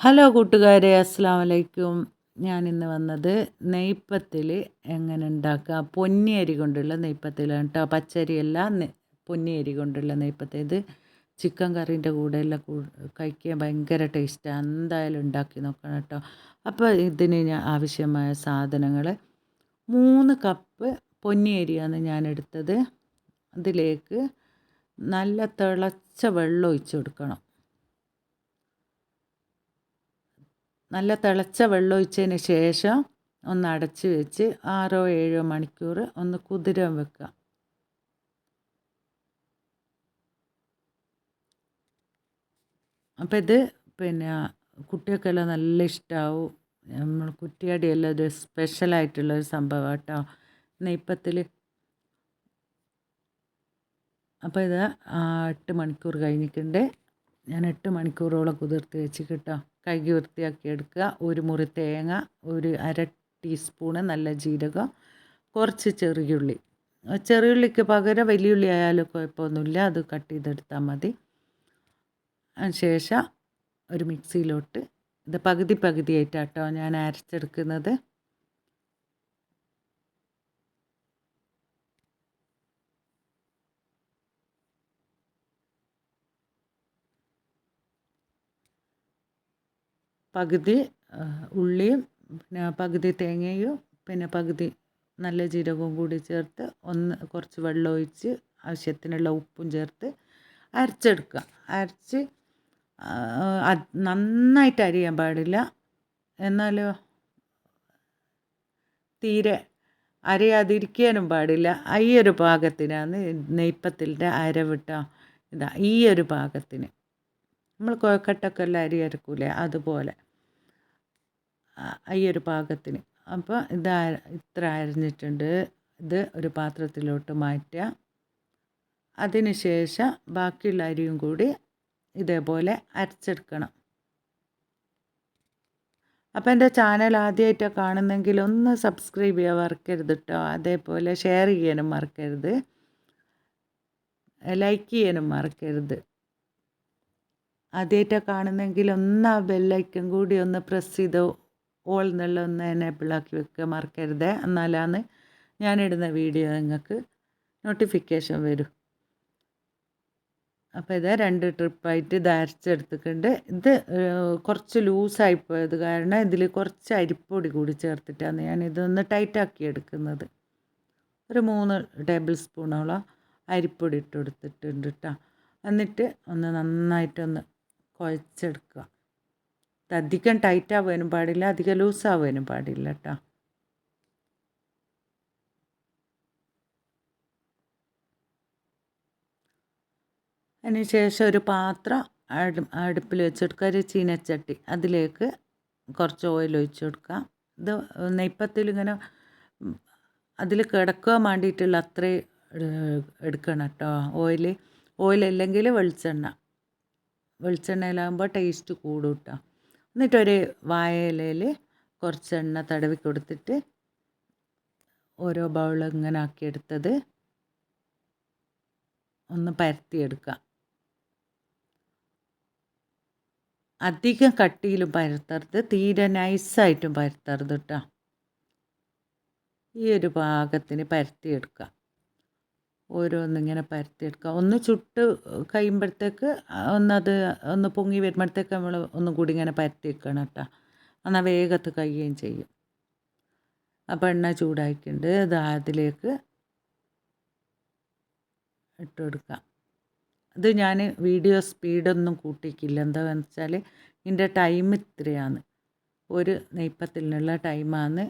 Hello കൂട്ടുകാരെ അസ്സാം വലൈക്കും ഞാൻ ഇന്ന് വന്നത് നെയ്പ്പത്തിൽ എങ്ങനെ ഉണ്ടാക്കുക പൊന്നിയരി കൊണ്ടുള്ള നെയ്പ്പത്തിലാണ് കേട്ടോ. പച്ചരിയല്ല പൊന്നിയരി കൊണ്ടുള്ള നെയ്പ്പത്തിൽ ഇത് ചിക്കൻ കറീന്റെ കൂടെയെല്ലാം കഴിക്കാൻ ഭയങ്കര ടേസ്റ്റാണ് എന്തായാലും ഉണ്ടാക്കി നോക്കണം കേട്ടോ. അപ്പോൾ ഇതിന് ഞാൻ ആവശ്യമായ സാധനങ്ങൾ മൂന്ന് കപ്പ് പൊന്നിയരിയാണ് ഞാൻ എടുത്തത്. അതിലേക്ക് നല്ല തിളച്ച വെള്ളം ഒഴിച്ചു കൊടുക്കണം. നല്ല തിളച്ച വെള്ളം ഒഴിച്ചതിന് ശേഷം ഒന്ന് അടച്ചു വെച്ച് ആറോ ഏഴോ മണിക്കൂർ ഒന്ന് കുതിരാൻ വെക്കുക. അപ്പം ഇത് പിന്നെ കുട്ടികൾക്കെല്ലാം നല്ല ഇഷ്ടമാവും നമ്മൾ കുറ്റിയാടിയെല്ലാം ഒരു സ്പെഷ്യലായിട്ടുള്ളൊരു സംഭവം കേട്ടോ. നെയ്പ്പത്തിൽ. അപ്പോൾ ഇത് എട്ട് മണിക്കൂർ കഴിഞ്ഞിട്ടുണ്ട്. ഞാൻ എട്ട് മണിക്കൂറോളം കുതിർത്ത് വെച്ച് കേട്ടോ. കഴുകി വൃത്തിയാക്കി എടുക്കുക. ഒരു മുറി തേങ്ങ ഒരു അര ടീസ്പൂണ് നല്ല ജീരകം കുറച്ച് ചെറിയുള്ളി. ചെറിയുള്ളിക്ക് പകരം വലിയുള്ളി ആയാലും കുഴപ്പമൊന്നുമില്ല. അത് കട്ട് ചെയ്തെടുത്താൽ മതി. ശേഷം ഒരു മിക്സിയിലോട്ട് ഇത് പകുതി പകുതിയായിട്ടാട്ടോ ഞാൻ അരച്ചെടുക്കുന്നത്. പകുതി ഉള്ളിയും പിന്നെ പകുതി തേങ്ങയും പിന്നെ പകുതി നല്ല ജീരകവും കൂടി ചേർത്ത് ഒന്ന് കുറച്ച് വെള്ളം ഒഴിച്ച് ആവശ്യത്തിനുള്ള ഉപ്പും ചേർത്ത് അരച്ചെടുക്കുക. അരച്ച് നന്നായിട്ട് അരിയാൻ പാടില്ല. എന്നാലോ? തീരെ അരയാതിരിക്കാനും പാടില്ല. ഈ ഒരു പാകത്തിനാണ് നെയ്പ്പത്തിന്റെ അരവിട്ട ഇതാ ഈ ഒരു പാകത്തിന്. നമ്മൾ കോഴക്കട്ടൊക്കെ എല്ലാം അരി അരക്കൂലേ? അതുപോലെ. ഈ ഒരു പാകത്തിന്. അപ്പോൾ ഇത് ഇത്ര അരിഞ്ഞിട്ടുണ്ട്. ഇത് ഒരു പാത്രത്തിലോട്ട് മാറ്റുക. അതിനുശേഷം ബാക്കിയുള്ള അരിയും കൂടി ഇതേപോലെ അരച്ചെടുക്കണം. അപ്പോൾ എന്റെ ചാനൽ ആദ്യമായിട്ടോ കാണുന്നെങ്കിൽ ഒന്ന് സബ്സ്ക്രൈബ് ചെയ്യാൻ മറക്കരുത് കേട്ടോ അതേപോലെ ഷെയർ ചെയ്യാനും മറക്കരുത്. ലൈക്ക് ചെയ്യാനും മറക്കരുത്. ആദ്യമായിട്ടാണ് കാണുന്നെങ്കിൽ ഒന്ന് ആ ബെല്ലൈക്കൻ കൂടി ഒന്ന് പ്രസ് ചെയ്ത് ഓൾ എന്നുള്ള ഒന്ന് എനേബിളാക്കി വെക്കുക മറക്കരുത്. എന്നാലാണ് ഞാനിടുന്ന വീഡിയോ നിങ്ങൾക്ക് നോട്ടിഫിക്കേഷൻ വരും. അപ്പോൾ ഇത് രണ്ട് ട്രിപ്പായിട്ട് ഇത് അരച്ചെടുത്തിട്ടുണ്ട്. ഇത് കുറച്ച് ലൂസായി പോയത് കാരണം ഇതിൽ കുറച്ച് അരിപ്പൊടി കൂടി ചേർത്തിട്ടാണ് ഞാൻ ഇതൊന്ന് ടൈറ്റാക്കി എടുക്കുന്നത്. ഒരു മൂന്ന് ടേബിൾ സ്പൂണോളം അരിപ്പൊടി ഇട്ട് കൊടുത്തിട്ടുണ്ട് കേട്ടോ എന്നിട്ട് ഒന്ന് നന്നായിട്ടൊന്ന് കുഴച്ചെടുക്കുക. അധികം ടൈറ്റ് ആവാനും പാടില്ല അധികം ലൂസ് ആവാനും പാടില്ല കേട്ടോ അതിന് ശേഷം ഒരു പാത്രം അടു അടുപ്പിൽ വെച്ചെടുക്കുക ഒരു ചീനച്ചട്ടി. അതിലേക്ക് കുറച്ച് ഓയിൽ ഒഴിച്ച് കൊടുക്കുക. ഇത് നെയ്പ്പത്തിൽ ഇങ്ങനെ അതിൽ കിടക്കുവാൻ വേണ്ടിയിട്ടുള്ള അത്രയും എടുക്കണം കേട്ടോ ഓയിൽ അല്ലെങ്കിൽ വെളിച്ചെണ്ണ. വെളിച്ചെണ്ണയിലാകുമ്പോൾ ടേസ്റ്റ് കൂടും കേട്ടോ എന്നിട്ടൊരു വാഴയിലയിൽ കുറച്ച് എണ്ണ തടവി കൊടുത്തിട്ട് ഓരോ ബൗൾ ഇങ്ങനെ ആക്കിയെടുത്തത് ഒന്ന് പരത്തിയെടുക്കുക അധികം കട്ടിയിലും പരത്തരുത് തീരെ നൈസായിട്ടും പരത്തരുത് കേട്ടോ ഈ ഒരു പാകത്തിന് പരത്തിയെടുക്കുക ഓരോന്നിങ്ങനെ പരത്തിയെടുക്കുക. ഒന്ന് ചുട്ട് കഴിയുമ്പോഴത്തേക്ക് ഒന്നത് ഒന്ന് പൊങ്ങി വരുമ്പോഴത്തേക്ക് നമ്മൾ ഒന്നും കൂടി ഇങ്ങനെ പരത്തി വെക്കണം കേട്ടോ. എന്നാൽ വേഗത്ത് കഴിയുകയും ചെയ്യും. അപ്പോൾ എണ്ണ ചൂടാക്കിയിട്ടുണ്ട് അത് അതിലേക്ക് ഇട്ട് കൊടുക്കാം. ഇത് ഞാൻ വീഡിയോ സ്പീഡൊന്നും കൂട്ടിക്കില്ല എന്താണെന്ന് വെച്ചാൽ ഇതിന്റെ ടൈം ഇത്രയാണ്. ഒരു നെയ്പ്പത്തിനുള്ള ടൈമാണ്.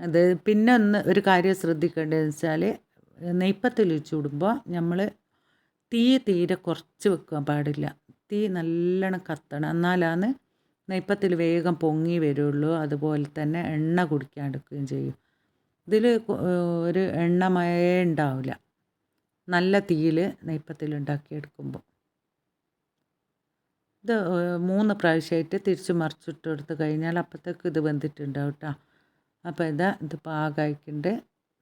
അത് പിന്നെ ഒന്ന് ഒരു കാര്യം ശ്രദ്ധിക്കേണ്ടതെന്ന് വെച്ചാൽ നെയ്പ്പത്തിൽ ചൂടുമ്പോൾ നമ്മൾ തീ തീരെ കുറച്ച് വെക്കാൻ പാടില്ല. തീ നല്ലോണം കത്തണം. എന്നാലാണ് നെയ്പ്പത്തിൽ വേഗം പൊങ്ങി വരുള്ളൂ. അതുപോലെ തന്നെ എണ്ണ കുടിക്കാണ്ടിരിക്കുകയും ചെയ്യും. ഇതിൽ ഒരു എണ്ണമയേ ഉണ്ടാവില്ല. നല്ല തീയിൽ നെയ്പ്പത്തിൽ ഉണ്ടാക്കിയെടുക്കുമ്പോൾ ഇത് മൂന്ന് പ്രാവശ്യമായിട്ട് തിരിച്ച് മറിച്ചിട്ട് കൊടുത്ത് കഴിഞ്ഞാൽ അപ്പോഴത്തേക്ക് ഇത് വെന്തിട്ടുണ്ടാവും കേട്ടോ അപ്പോൾ ഇതാ ഇത് പാകമായിട്ടുണ്ട്.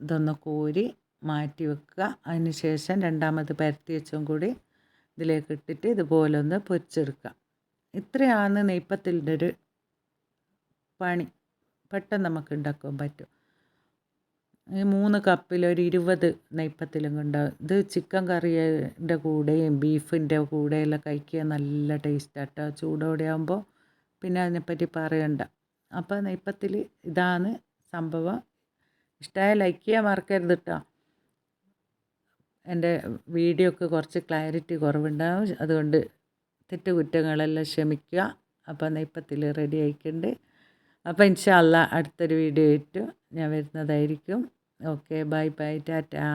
ഇതൊന്ന് കോരി മാറ്റി വെക്കുക. അതിന് ശേഷം രണ്ടാമത് പരത്തി വെച്ചും കൂടി ഇതിലേക്ക് ഇട്ടിട്ട് ഇതുപോലെ ഒന്ന് പൊരിച്ചെടുക്കുക. ഇത്രയാണ് നെയ്പ്പത്തിന്റെ ഒരു പണി. പെട്ടെന്ന് നമുക്ക് ഉണ്ടാക്കാൻ പറ്റും. ഈ മൂന്ന് കപ്പിൽ ഒരു ഇരുപത് നെയ്പ്പത്തിലും ഉണ്ടാവും ഇത് ചിക്കൻ കറിയുടെ കൂടെയും ബീഫിന്റെ കൂടെയെല്ലാം കഴിക്കാൻ നല്ല ടേസ്റ്റാട്ടോ ചൂടോടെ ആകുമ്പോൾ പിന്നെ അതിനെപ്പറ്റി പറയണ്ട. അപ്പോൾ നെയ്പ്പത്തിൽ ഇതാണ് സംഭവം. ഇഷ്ടമായ ലൈക്ക് ചെയ്യാൻ മറക്കരുത് കേട്ടോ എന്റെ വീഡിയോ ഒക്കെ കുറച്ച് ക്ലാരിറ്റി കുറവുണ്ടാവും. അതുകൊണ്ട് തെറ്റുകുറ്റങ്ങളെല്ലാം ക്ഷമിക്കുക. അപ്പോൾ നെയ്പ്പത്തിൽ റെഡി ആയിക്കുണ്ട്. അപ്പം ഇൻഷാല്ല അടുത്തൊരു വീഡിയോ ആയിട്ട് ഞാൻ വരുന്നതായിരിക്കും. Okay bye bye tata.